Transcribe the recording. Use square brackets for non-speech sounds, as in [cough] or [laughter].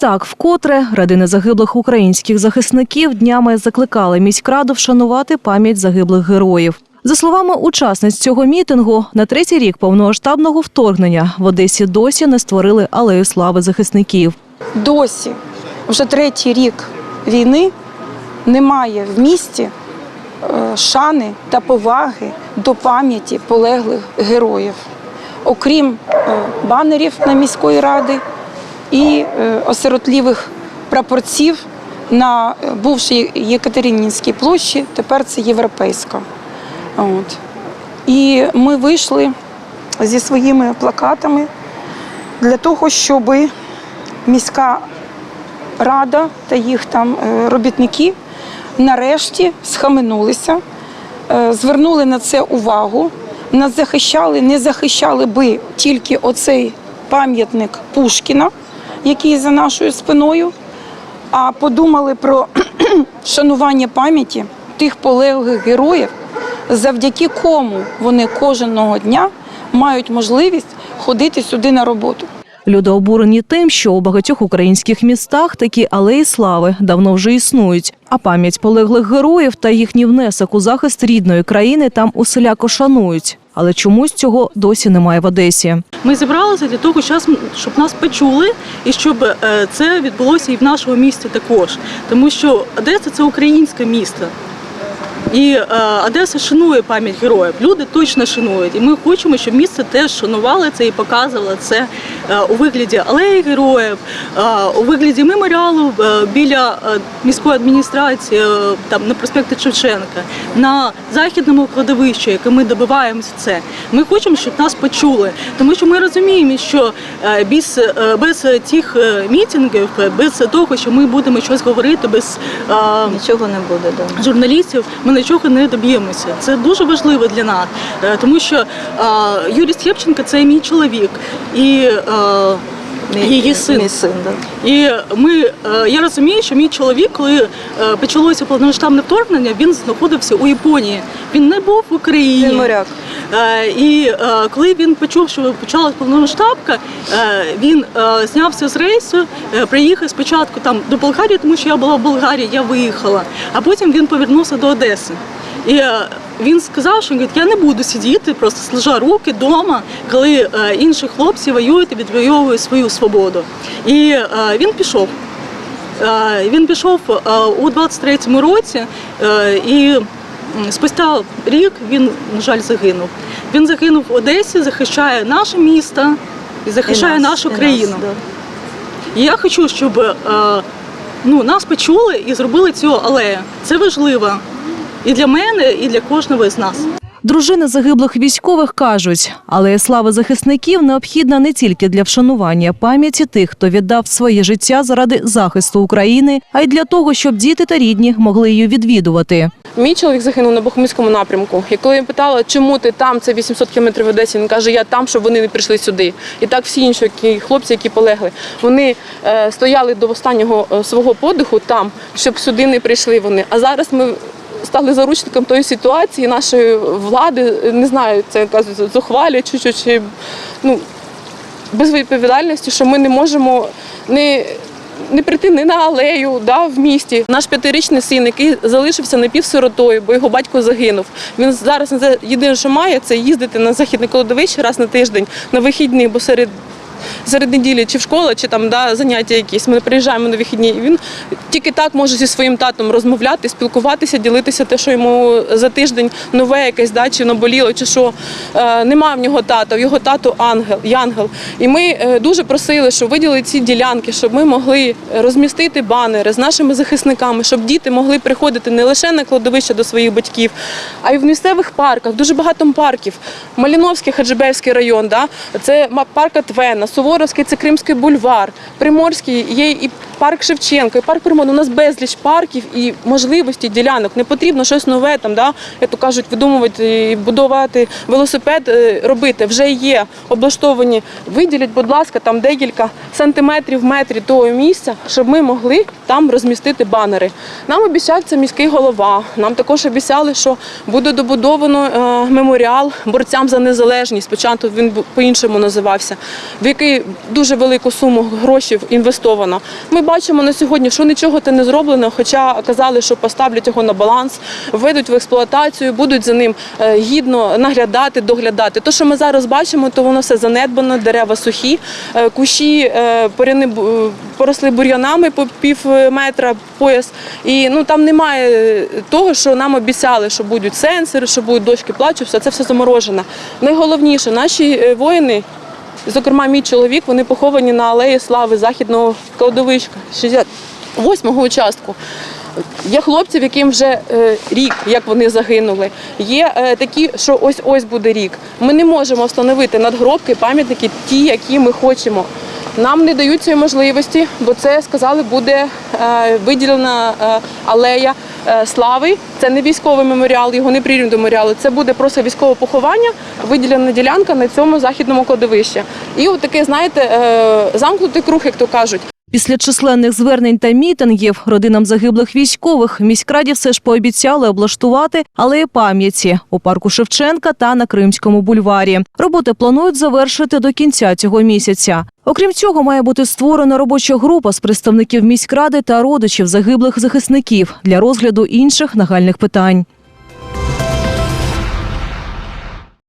так, вкотре родини загиблих українських захисників днями закликали міськраду вшанувати пам'ять загиблих героїв. За словами учасниць цього мітингу, на третій рік повномасштабного вторгнення в Одесі досі не створили алею слави захисників. досі, вже третій рік війни, немає в місті е, шани та поваги до пам'яті полеглих героїв, окрім е, банерів на міської ради і е, осиротлівих прапорців на е, бувшій Єкатеринінській площі, тепер це європейська. От. І ми вийшли зі своїми плакатами для того, щоби міська рада та їх там е, робітники нарешті схаменулися, звернули на це увагу, нас захищали, не захищали би тільки оцей пам'ятник Пушкіна, який за нашою спиною, а подумали про [clears throat] шанування пам'яті тих полеглих героїв, завдяки кому вони кожного дня мають можливість ходити сюди на роботу. Люди обурені тим, що у багатьох українських містах такі алеї слави давно вже існують, а пам'ять полеглих героїв та їхній внесок у захист рідної країни там усіляко шанують. Але чомусь цього досі немає в Одесі. Ми зібралися для того, щоб нас почули і щоб е, це відбулося і в нашому місті також. Тому що Одеса це українське місто. І е, Одеса шанує пам'ять героїв. Люди точно шанують. І ми хочемо, щоб місце теж шанувало це і показувало це у вигляді алеї героїв, е, у вигляді меморіалу е, біля е, міської адміністрації, е, там на проспекті Шевченка, на західному кладовищі, яке ми добиваємося це. Ми хочемо, щоб нас почули, тому що ми розуміємо, що е, без, е, без тих е, мітингів, е, без того, що ми будемо щось говорити, без е, Нічого не буде. Да. журналістів ми нічого не доб'ємося. Це дуже важливо для нас, е, тому що е, Юрій Стєпченко це мій чоловік і е, її син. Мій син, да. І ми, е, я розумію, що мій чоловік, коли е, почалося повномасштабне вторгнення, він знаходився у Японії. Він не був в Україні. Він моряк. Е, І е, коли він почув, що почалась повномасштабка, е, він е, знявся з рейсу, е, приїхав спочатку там до Болгарії, тому що я була в Болгарії, я виїхала, а потім він повернувся до Одеси. І е, він сказав, що він говорить, я не буду сидіти, просто сложа руки вдома, коли е, інші хлопці воюють і відвоюють свою свободу. І е, він пішов. Е, Він пішов у 23-му році і спустя рік він, на жаль, загинув. Він загинув в Одесі, захищає наше місто і захищає І нас, нашу і нас, країну. да. І я хочу, щоб ну, нас почули і зробили цю алею. Це важливо і для мене, і для кожного з нас. Дружини загиблих військових кажуть, алея слави захисників необхідна не тільки для вшанування пам'яті тих, хто віддав своє життя заради захисту України, а й для того, щоб діти та рідні могли її відвідувати. Мій чоловік загинув на Бахмутському напрямку. І коли я питала, чому ти там, це 800 кілометрів в Одесі, він каже, я там, щоб вони не прийшли сюди. І так всі інші які, хлопці, які полегли, вони е, стояли до останнього е, свого подиху там, щоб сюди не прийшли вони. А зараз ми стали заручником тої ситуації нашої влади, не знаю, це кажуть, зухвалі чи, чи, ну, безвідповідальності, що ми не можемо не. Не прийти не на алею да, в місті. Наш п'ятирічний син, який залишився напівсиротою, бо його батько загинув. Він зараз єдине, що має, це їздити на західне кладовище раз на тиждень на вихідні, бо серед. Серед неділі чи в школа, чи там да, заняття якісь. Ми приїжджаємо на вихідні. І він тільки так може зі своїм татом розмовляти, спілкуватися, ділитися те, що йому за тиждень нове якесь, да, чи наболіло, чи що. Е, немає в нього тата, в його тату ангел, янгел. І ми е, дуже просили, щоб виділили ці ділянки, щоб ми могли розмістити банери з нашими захисниками, щоб діти могли приходити не лише на кладовище до своїх батьків, а й в місцевих парках. Дуже багато парків. Маліновський, Хаджибевський район, да? це парк Атвена, Суворовський це Кримський бульвар, Приморський є і парк Шевченка, і парк Перемоги. У нас безліч парків і можливості ділянок. Не потрібно щось нове там, да, як то кажуть, видумувати і будувати велосипед, е, робити. Вже є облаштовані. Виділіть, будь ласка, там декілька сантиметрів, метрів того місця, щоб ми могли там розмістити банери. Нам обіцяв це міський голова. Нам також обіцяли, що буде добудовано е, меморіал борцям за незалежність. Спочатку він по-іншому називався, в який дуже велику суму грошей інвестовано. Ми бачимо на сьогодні, що нічого те не зроблено, хоча казали, що поставлять його на баланс, введуть в експлуатацію, будуть за ним е, гідно наглядати, доглядати. То, що ми зараз бачимо, то воно все занедбано, дерева сухі, е, кущі е, поросли бур'янами по пів метра пояс. І ну там немає того, що нам обіцяли, що будуть сенсори, що будуть дошки плачу, все це все заморожено. Найголовніше, наші воїни. Зокрема, мій чоловік, вони поховані на алеї слави західного кладовища 68-го участку. Є хлопці, в яким вже е, рік, як вони загинули. Є е, такі, що ось ось буде рік. Ми не можемо встановити надгробки, пам'ятники, ті, які ми хочемо. Нам не дають цієї можливості, бо це сказали, буде е, виділена е, алея слави. Це не військовий меморіал, його не прирівнюють до меморіалу. Це буде просто військове поховання, виділена ділянка на цьому західному кладовищі. І от таке, знаєте, е, замкнутий круг, як то кажуть. Після численних звернень та мітингів родинам загиблих військових міськраді все ж пообіцяли облаштувати алеї пам'яті у парку Шевченка та на Кримському бульварі. Роботи планують завершити до кінця цього місяця. Окрім цього, має бути створена робоча група з представників міськради та родичів загиблих захисників для розгляду інших нагальних питань.